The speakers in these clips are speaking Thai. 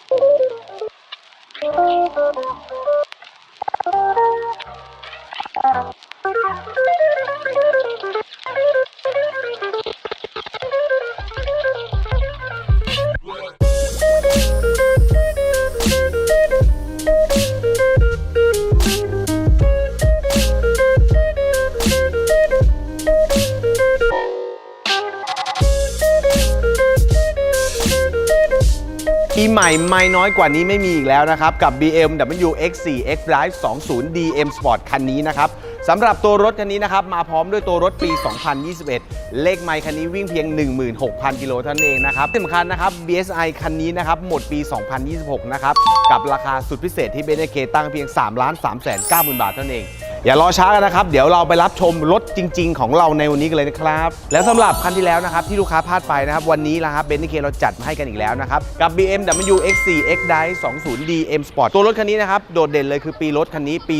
Thank you. ปีใหม่ไม่น้อยกว่านี้ไม่มีอีกแล้วนะครับ กับ BMW X4 X Drive 20 DM Sport คันนี้นะครับสำหรับตัวรถคันนี้นะครับ มาพร้อมด้วยตัวรถปี 2021 เลขไมค์คันนี้วิ่งเพียง 16,000 กิโลเท่านั้นเองนะครับที่สำคัญนะครับ BSI คันนี้นะครับ หมดปี 2026 นะครับ กับราคาสุดพิเศษที่เบนเคตั้งเพียง 3 3 9 0 0 0 0 บาทเท่านั้นเอง อย่ารอช้ากันนะครับ เดี๋ยวเราไปรับชมรถจริง ๆ ของเราในวันนี้กันเลยนะครับ แล้วสำหรับคันที่แล้วนะครับที่ลูกค้าพลาดไปนะครับ วันนี้นะครับเบนซ์เคเราจัดมาให้กันอีกแล้วนะครับ กับ BMW X4 X Drive 20 DM Sport ตัวรถคันนี้นะครับ โดดเด่นเลยคือปีรถคันนี้ปี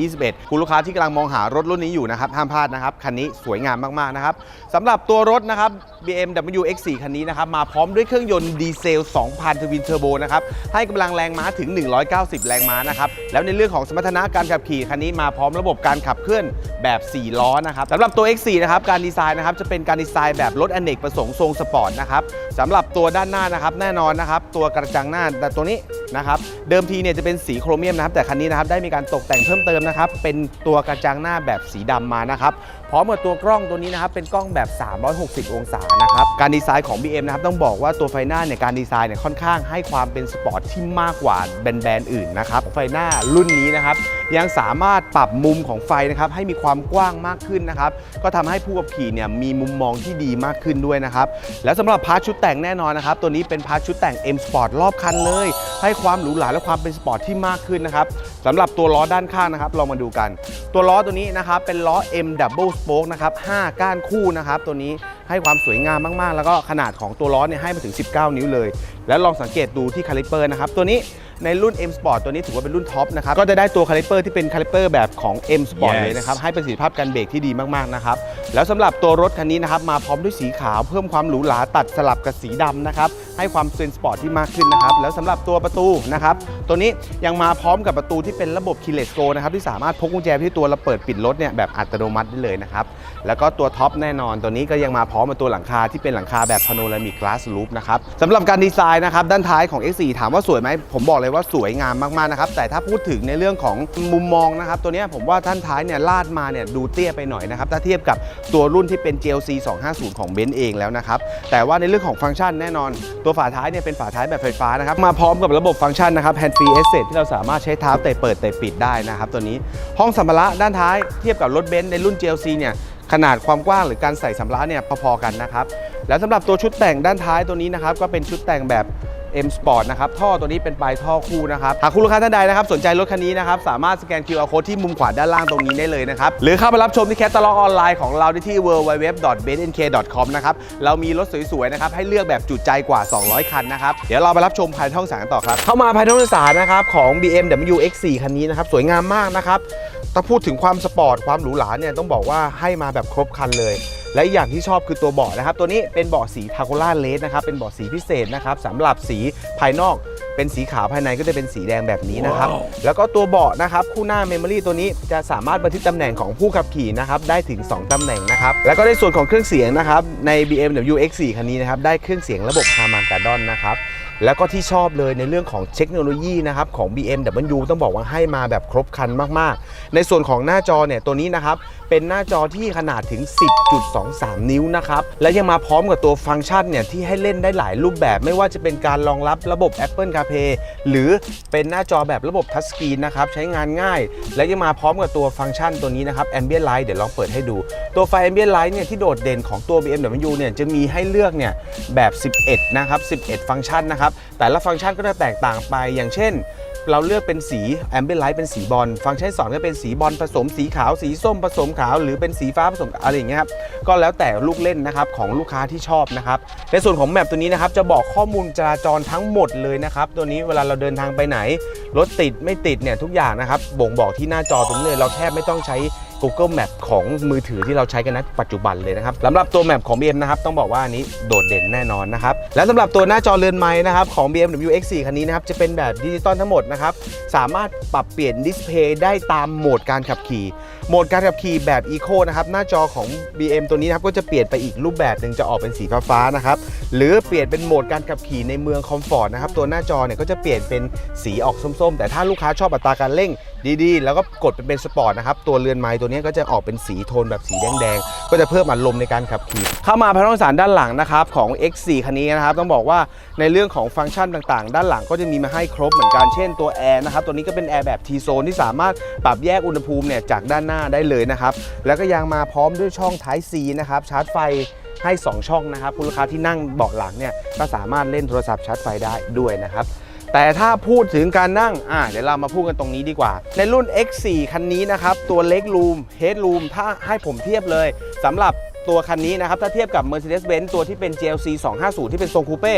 2021 คุณลูกค้าที่กำลังมองหารถรุ่นนี้อยู่นะครับห้ามพลาดนะครับคันนี้สวยงามมากๆนะครับสำหรับตัวรถนะครับ BMW X4 คันนี้นะครับมาพร้อมด้วยเครื่องยนต์ดีเซล 2,000ทวินเทอร์โบนะครับให้กำลังแรงม้าถึง 190 แรงม้านะครับแล้วในเรื่องของสมรรถนะการขับขี่คันนี้มาพร้อมระบบบบการขับเคลื่อนแบบ 4 ล้อนะครับสำหรับตัว X4 นะครับการดีไซน์นะครับจะเป็นการดีไซน์แบบรถอเนกประสงค์ทรงสปอร์ตนะครับสำหรับตัวด้านหน้านะครับแน่นอนนะครับตัวกระจังหน้าแต่ตัวนี้นะครับเดิมทีเนี่ยจะเป็นสีโครเมียมนะครับแต่คันนี้นะครับได้มีการตกแต่งเพิ่มเติมนะครับเป็นตัวกระจังหน้าแบบสีดำมานะครับพร้อมกับตัวกล้องตัวนี้นะครับเป็นกล้องแบบ 360 องศานะครับการดีไซน์ของ BM นะครับต้องบอกว่าตัวไฟหน้าเนี่ยการดีไซน์เนี่ยค่อนข้างให้ความเป็นสปอร์ตที่มากกว่าแบรนด์อื่นนะครับไฟหน้ารุ่นนี้นะครับยังสามารถปรับมุมของไฟนะครับให้มีความกว้างมากขึ้นนะครับก็ทำให้ผู้ขับขี่เนี่ยมีมุมมองที่ดีมากขึ้นด้วยนะครับแล้วสำหรับพาร์ทชุดแต่งแน่นอนนะครับตัวนี้เป็นพาร์ทชุดแต่ง M Sport รอบคันเลย ให้ความหรูหราและความเป็นสปอร์ตที่มากขึ้นนะครับสำหรับตัวล้อด้านข้างนะครับลองมาดูกัน ตัวล้อตัวนี้นะครับเป็นล้อ M Double Spoke นะครับ5ก้านคู่นะครับตัวนี้ ให้ความสวยงามมากๆ แล้วก็ขนาดของตัวล้อเนี่ยให้มาถึง 19 นิ้วเลย แล้วลองสังเกตดูที่คาลิเปอร์นะครับตัวนี้ในรุ่น M Sport ตัวนี้ถือว่าเป็นรุ่นท็อปนะครับก็จะได้ตัวคาลิเปอร์ที่เป็นคาลิเปอร์แบบของ M Sport Yes เลยนะครับให้ประสิทธิภาพการเบรกที่ดีมากๆนะครับ แล้วสำหรับตัวรถคันนี้นะครับมาพร้อมด้วยสีขาวเพิ่มความหรูหราตัดสลับกับสีดำนะครับให้ความเซนสปอร์ตที่มากขึ้นนะครับแล้วสำหรับตัวประตูนะครับตัวนี้ยังมาพร้อมกับประตูที่เป็นระบบ keyless go นะครับที่สามารถพกกุญแจที่ตัวแล้วเปิดปิดรถเนี่ยแบบอัตโนมัติได้เลยนะครับแล้วก็ตัวท็อปแน่นอนตัวนี้ก็ยังมาพร้อมกับตัวหลังคาที่เป็นหลังคาแบบ panoramic glass roof นะครับสำหรับการดีไซน์นะครับด้านท้ายของ X4 ถามว่าสวยไหมผมบอกเลยว่าสวยงามมากๆนะครับแต่ถ้าพูดถึงในเรื่องของมุมมองนะครับตัวนี้ผมว่าด้านท้ายเนี่ยลาดมาเนี่ยดูเตี้ยไปหน่อยนะครับถ้าเทียบกับตัวรุ่นที่เป็น GLC 250 ของเบนซ์เองแล้วนะครับ แต่ว่าในเรื่องของฟังก์ชันแน่นอน ตัวฝาท้ายเนี่ยเป็นฝาท้ายแบบไฟฟ้านะครับ มาพร้อมกับระบบฟังก์ชันนะครับ hand free access ที่เราสามารถใช้เท้าเตะเปิดเตะปิดได้นะครับตัวนี้ห้องสัมภาระด้านท้ายเทียบกับรถเบนซ์ในรุ่น GLC เนี่ยขนาดความกว้างหรือการใส่สัมภาระเนี่ยพอๆกันนะครับแล้วสำหรับตัวชุดแต่งด้านท้ายตัวนี้นะครับก็เป็นชุดแต่งแบบ M Sport นะครับท่อตัวนี้เป็นปลายท่อคู่นะครับหากคุณลูกค้าท่านใดนะครับสนใจรถคันนี้นะครับสามารถสแกน QR Code ที่มุมขวาด้านล่างตรงนี้ได้เลยนะครับหรือเข้าไปรับชมที่แคตตาล็อกออนไลน์ของเราได้ที่ www.bnk.com นะครับเรามีรถสวยๆนะครับให้เลือกแบบจุใจกว่า 200 คันนะครับเดี๋ยวเราไปรับชมภายในห้องสารต่อครับเข้ามาภายในห้องสารนะครับของ BMW X4 คันนี้นะครับสวยงามมากนะครับถ้าพูดถึงความสปอร์ตความหรูหราเนี่ยต้องบอกว่าให้มาแบบครบคันเลย และอีกอย่างที่ชอบคือตัวเบาะนะครับ ตัวนี้เป็นเบาะสีทาโคล่าเลสนะครับ เป็นเบาะสีพิเศษนะครับสำหรับสีภายนอกเป็นสีขาวภายในก็จะเป็นสีแดงแบบนี้นะครับ แล้วก็ตัวเบาะนะครับ คู่หน้าเมมโมรี่ตัวนี้จะสามารถบันทึกตำแหน่งของผู้ขับขี่นะครับได้ถึง 2ตำแหน่งนะครับ แล้วก็ในส่วนของเครื่องเสียงนะครับใน BMW X4 คันนี้นะครับได้เครื่องเสียงระบบ Harman Kardon นะครับ แล้วก็ที่ชอบเลยในเรื่องของเทคโนโลยีนะครับของ BMW ต้องบอกว่าให้มาแบบครบครันมากๆ ในส่วนของหน้าจอเนี่ยตัวนี้นะครับเป็นหน้าจอที่ขนาดถึง 10.23 นิ้วนะครับ และยังมาพร้อมกับตัวฟังก์ชันเนี่ยที่ให้เล่นได้หลายรูปแบบไม่ว่าจะเป็นการรองรับระบบ Apple CarPlay หรือเป็นหน้าจอแบบระบบทัชสกรีนนะครับใช้งานง่าย และยังมาพร้อมกับตัวฟังก์ชันตัวนี้นะครับ Ambient Light เดี๋ยวลองเปิดให้ดู ตัวไฟ Ambient Light เนี่ยที่โดดเด่นของตัว BMW เนี่ยจะมีให้เลือกเนี่ยแบบ 11 นะครับ 11 ฟังก์ชันนะครับแต่ละฟังก์ชันก็จะแตกต่างไป อย่างเช่น เราเลือกเป็นสี Ambient Light เป็นสีบอล ฟังก์ชันสองก็เป็นสีบอลผสมสีขาว สีส้มผสมขาว หรือเป็นสีฟ้าผสมอะไรอย่างเงี้ยครับ ก็แล้วแต่ลูกเล่นนะครับของลูกค้าที่ชอบนะครับ ในส่วนของแมปตัวนี้นะครับจะบอกข้อมูลจราจรทั้งหมดเลยนะครับ ตัวนี้เวลาเราเดินทางไปไหน รถติดไม่ติดเนี่ยทุกอย่างนะครับบ่งบอกที่หน้าจอตรงนี้เลยเราแทบไม่ต้องใช้ Google Map ของมือถือที่เราใช้กันณปัจจุบันเลยนะครับสำหรับตัว Map ของ BM นะครับต้องบอกว่าอันนี้โดดเด่นแน่นอนนะครับและสำหรับตัวหน้าจอเรือนไม้นะครับของ BMW X4 คันนี้นะครับจะเป็นแบบดิจิตอลทั้งหมดนะครับสามารถปรับเปลี่ยนดิสเพย์ได้ตามโหมดการขับขี่โหมดการขับขี่แบบ Eco นะครับหน้าจอของ BM ตัวนี้นะครับก็จะเปลี่ยนไปอีกรูปแบบหนึ่งจะออกเป็นสีฟ้าๆนะครับหรือเปลี่ยนเป็นโหมดการขับขี่ในเมืองคอมฟอร์ตนะครับตัวหน้าจอเนี่ยก็จะเปลี่ยนเป็นสีออกส้มๆ แต่ถ้าลูกค้าชอบอัตราการเร่งดีๆ แล้วก็กดเป็นเป็นสปอร์ตนะครับ ตัวเรือนไม้ตัวนี้ก็จะออกเป็นสีโทนแบบสีแดงๆ ก็จะเพิ่มอารมณ์ในการขับขี่ เข้ามาภายในห้องสารด้านหลังนะครับของ X4 คันนี้นะครับ ต้องบอกว่าในเรื่องของฟังก์ชันต่างๆ ด้านหลังก็จะมีมาให้ครบเหมือนกัน เช่นตัวแอร์นะครับ ตัวนี้ก็เป็นแอร์แบบ T zone ที่สามารถปรับแยกอุณหภูมิเนี่ยจากด้านหน้าได้เลยนะครับ แล้วก็ยังมาพร้อมด้วยช่อง Type C นะครับ ชาร์จไฟให้ 2 ช่องนะครับคุณลูกค้าที่นั่งเบาะหลังเนี่ยก็สามารถเล่นโทรศัพท์ชาร์จไฟได้ด้วยนะครับ แต่ถ้าพูดถึงการนั่งอ่าเดี๋ยวเรามาพูดกันตรงนี้ดีกว่า ในรุ่น X4 คันนี้นะครับ ตัวเล็กรูมเฮดรูมถ้าให้ผมเทียบเลยสำหรับตัวคันนี้นะครับ ถ้าเทียบกับ Mercedes-Benz ตัวที่เป็น GLC 250 ที่เป็นทรงคูเป้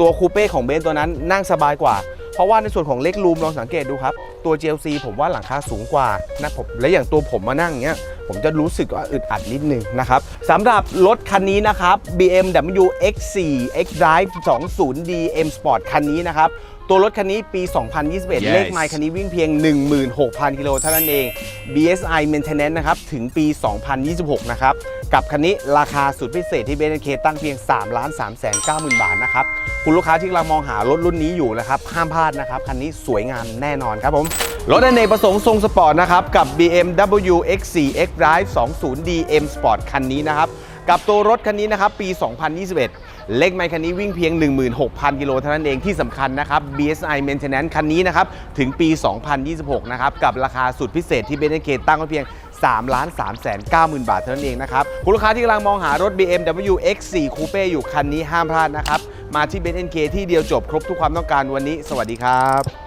ตัวคูเป้ของเบนซ์ตัวนั้นนั่งสบายกว่า เพราะว่าในส่วนของเล็กรูมลองสังเกตดูครับ ตัว GLC ผมว่าหลังคาสูงกว่านะผมและอย่างตัวผมมานั่งอย่างเงี้ยผมจะรู้สึกว่าอึดอัดนิดนึงนะครับสำหรับรถคันนี้นะครับ BMW X4 X Drive 20D M Sport คันนี้นะครับตัวรถคันนี้ปี 2021 เลขไมล์คันนี้วิ่งเพียง 16,000 กิโลเท่านั้นเอง BSI Maintenance นะครับ ถึงปี 2026 นะครับ กับคันนี้ราคาสุดพิเศษที่เบนเคตั้งเพียง 3 3 9 0 0 0 0 บาทนะครับ คุณลูกค้าที่กำลังมองหารถรุ่นนี้อยู่นะครับ ห้ามพลาดนะครับ คันนี้สวยงามแน่นอนครับผมรถอเนกประสงค์ทรงสปอร์ตนะครับ กับ BMW X4 X Drive 20D M Sport คันนี้นะครับ กับตัวรถคันนี้นะครับ ปี 2021 เล็กไมค์คันนี้วิ่งเพียง 16,000 กิโลเท่านั้นเองที่สำคัญนะครับ BSI Maintenance คันนี้นะครับ ถึงปี 2026 นะครับ กับราคาสุดพิเศษที่เบนเคตั้งไว้เพียง3 3 9 0 0 0 0บาทเท่านั้นเองนะครับ คุณลูกค้าที่กำลังมองหารถ BMW X4 Coupe อยู่คันนี้ห้ามพลาดนะครับ มาที่เบนเคที่เดียวจบครบทุกความต้องการวันนี้ สวัสดีครับ